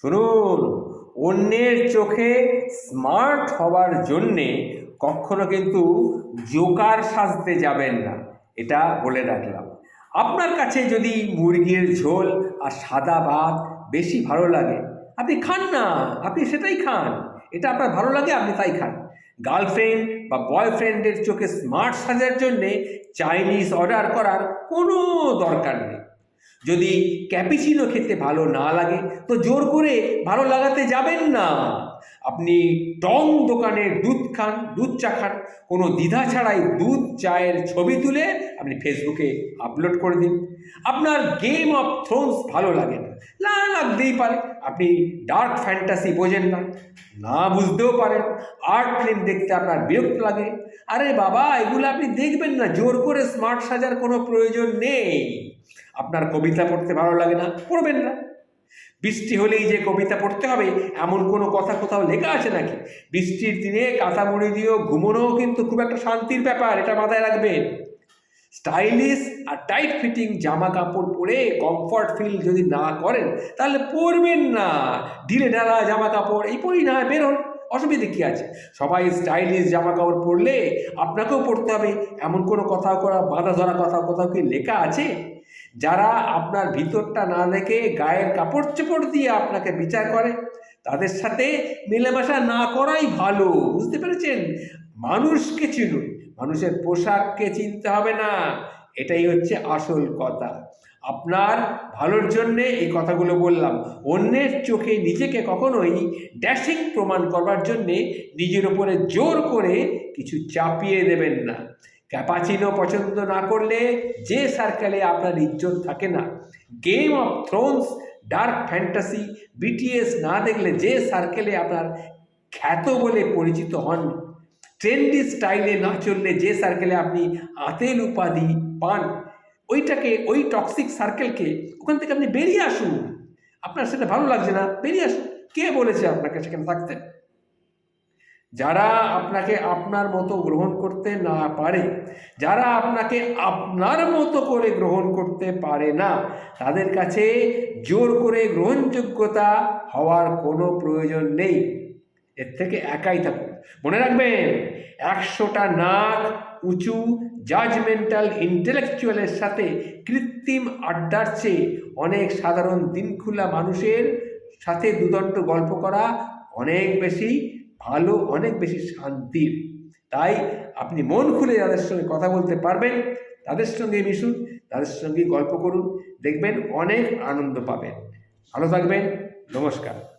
শুনুন, অন্যের চোখে স্মার্ট হওয়ার জন্যে কখনো কিন্তু জোকার সাজতে যাবেন না। এটা বলে রাখলাম। আপনার কাছে যদি মুরগির ঝোল আর সাদা ভাত বেশি ভালো লাগে, আপনি খান না, আপনি সেটাই খান। এটা আপনার ভালো লাগে, আপনি তাই খান। গার্লফ্রেন্ড বা বয়ফ্রেন্ডের চোখে স্মার্ট সাজার জন্যে চাইনিজ অর্ডার করার কোনো দরকার নেই। যদি ক্যাপিচিনো খেতে ভালো না লাগে তো জোর করে ভালো লাগাতে যাবেন না। আপনি টং দোকানের দুধ খান, দুধ চা খান, কোনো দ্বিধা ছাড়াই দুধ, চায়ের ছবি তুলে আপনি ফেসবুকে আপলোড করে দিন। আপনার গেম অফ থ্রোনস ভালো লাগে না। না লাগতেই পারে, আপনি ডার্ক ফ্যান্টাসি বোঝেন না। না বুঝতেও পারেন আর্ট ফিল্ম দেখতে আপনার বিরক্ত লাগে। আরে বাবা, এগুলো আপনি দেখবেন না, জোর করে স্মার্ট সাজার কোনো প্রয়োজন নেই। আপনার কবিতা পড়তে ভালো লাগে না, পড়বেন না। বৃষ্টি হলেই যে কবিতা পড়তে হবে, এমন কোনো কথা কোথাও লেখা আছে নাকি? বৃষ্টির দিনে কাঁথা মুড়ি দিয়েও ঘুমোনোও কিন্তু খুব একটা শান্তির ব্যাপার, এটা মাথায় রাখবেন স্টাইলিশ আর টাইট ফিটিং জামা কাপড় পরে কমফর্ট ফিল যদি না করেন, তাহলে পরবেন না। ঢিলে ঢালা জামা কাপড়, এই পরেই না বেরোন অসুবিধে কী আছে? সবাই স্টাইলিশ জামা কাপড় পরলে আপনাকেও পড়তে হবে, এমন কোনো কথা করা বাঁধা ধরা কথা কোথাও কি লেখা আছে? যারা আপনার ভিতরটা না দেখে গায়ের কাপড় চোপড় দিয়ে আপনাকে বিচার করে, তাদের সাথে মেলামেশা না করাই ভালো, বুঝতে পেরেছেন? মানুষকে চিনুন, মানুষের পোশাককে চিনতে হবে না, এটাই হচ্ছে আসল কথা। আপনার ভালোর জন্যে এই কথাগুলো বললাম, অন্যের চোখে নিজেকে কখনোই ড্যাশিং প্রমাণ করবার জন্যে নিজের ওপরে জোর করে কিছু চাপিয়ে দেবেন না। ক্যাপাচিনো পছন্দ না করলে যে সার্কেলে আপনার ইজ্জত থাকে না। Game of thrones dark fantasy BTS না দেখলে যে সার্কেলে আপনার খ্যাত বলে পরিচিত হন ট্রেন্ডি স্টাইলে না চললে যে সার্কেলে আপনি আতেল উপাধি পান, ওইটাকে, ওই টক্সিক সার্কেলকে ওখান থেকে আপনি বেরিয়ে আসুন। আপনার সেটা ভালো লাগছে না, বেরিয়ে আসুন। কে বলেছে আপনাকে সেখানে থাকতে? যারা আপনাকে আপনার মতো গ্রহণ করতে না পারে, যারা আপনাকে আপনার মতো করে গ্রহণ করতে পারে না, তাদের কাছে জোর করে গ্রহণযোগ্যতা হওয়ার কোনো প্রয়োজন নেই। এর থেকে একাই থাকুন। মনে রাখবেন, একশোটা নাক উঁচু জাজমেন্টাল ইন্টেলেকচুয়ালের সাথে কৃত্রিম আড্ডার চেয়ে অনেক সাধারণ দিনখুলা মানুষের সাথে দুদণ্ড গল্প করা অনেক বেশি ভালো, অনেক বেশি শান্তির তাই আপনি মন খুলে যাদের সঙ্গে কথা বলতে পারবেন, তাদের সঙ্গে মিশুন, তাদের সঙ্গে গল্প করুন, দেখবেন অনেক আনন্দ পাবেন। ভালো থাকবেন, নমস্কার।